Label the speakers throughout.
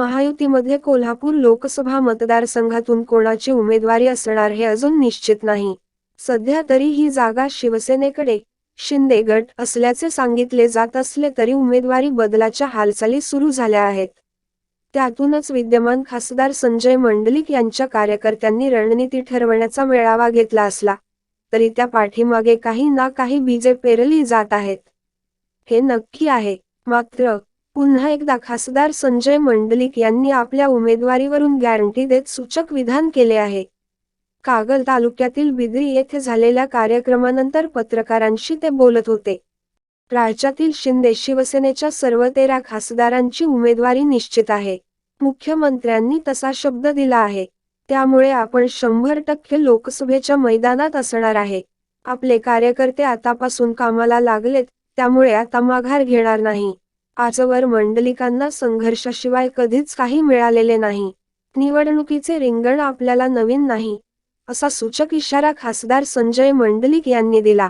Speaker 1: महायुतीमध्ये कोल्हापूर लोकसभा मतदारसंघातून कोणाची उमेदवारी असणार हे अजून निश्चित नाही. सध्या तरी ही जागा शिवसेनेकडे शिंदे गट असल्याचे सांगितले जात असले तरी उमेदवारी बदलाच्या हालचाली सुरू झाल्या आहेत. त्यातूनच विद्यमान खासदार संजय मंडलिक यांच्या कार्यकर्त्यांनी रणनीती ठरवण्याचा मेळावा घेतला असला तरी त्या पाठीमागे काही ना काही बीजे पेरली जात आहेत. हे नक्की आहे मात्र पुन्हा एकदा खासदार संजय मंडलिक यांनी आपल्या उमेदवारीवरून गॅरंटी देत सूचक विधान केले आहे. कागल तालुक्यातील बिद्री येथे झालेल्या कार्यक्रमानंतर पत्रकारांशी ते बोलत होते. राज्यातील शिंदे शिवसेनेच्या सर्व तेरा खासदारांची उमेदवारी निश्चित आहे. मुख्यमंत्र्यांनी तसा शब्द दिला आहे. त्यामुळे आपण शंभर टक्के लोकसभेच्या मैदानात असणार आहे. आपले कार्यकर्ते आतापासून कामाला लागलेत त्यामुळे आता माघार घेणार नाही. आजवर मंडलिकांना संघर्षाशिवाय कधीच काही मिळालेले नाही. निवडणुकीचे रिंगण आपल्याला नवीन नाही असा सूचक इशारा खासदार संजय मंडलिक यांनी दिला.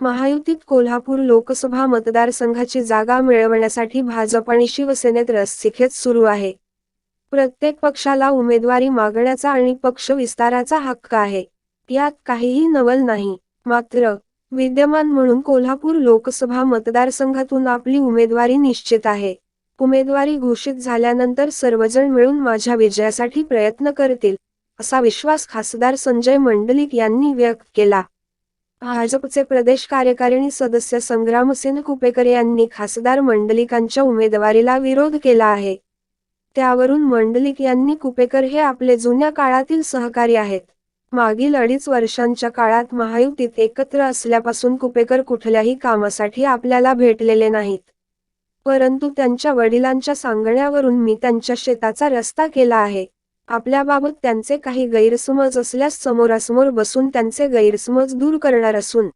Speaker 1: महायुतीत कोल्हापूर लोकसभा मतदारसंघाची जागा मिळवण्यासाठी भाजप आणि शिवसेनेत रस्सीखेच सुरू आहे. प्रत्येक पक्षाला उमेदवारी मागण्याचा आणि पक्ष विस्ताराचा हक्क आहे यात काहीही नवल नाही मात्र विद्यमान म्हणून कोल्हापूर लोकसभा मतदारसंघातून आपली उमेदवारी निश्चित आहे. उमेदवारी घोषित झाल्यानंतर सर्वजण मिळून माझ्या विजयासाठी प्रयत्न करतील असा विश्वास खासदार संजय मंडलिक यांनी व्यक्त केला. भाजपचे प्रदेश कार्यकारिणी सदस्य संग्रामसेन कुपेकर यांनी खासदार मंडलिकांच्या उमेदवारीला विरोध केला आहे. त्यावरून मंडलिक यांनी कुपेकर हे आपले जुन्या काळातील सहकारी आहेत. मागील अडीच वर्षांच्या काळात महायुतीत एकत्र असल्यापासून कुपेकर कुठल्याही कामासाठी आपल्याला भेटलेले नाहीत. परंतु त्यांच्या वडिलांच्या सांगण्यावरून मी त्यांच्या शेताचा रस्ता केला आहे. आपल्याबाबत त्यांचे काही गैरसमज असल्यास समोरासमोर बसून त्यांचे गैरसमज दूर करणार असून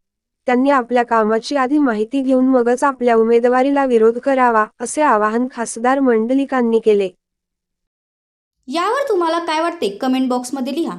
Speaker 1: त्यांनी आपल्या कामाची आधी माहिती घेऊन मगच आपल्या उमेदवारीला विरोध करावा असे आवाहन खासदार मंडलिकांनी केले.
Speaker 2: यावर तुम्हाला काय वाटते? कमेंट बॉक्समध्ये लिहा.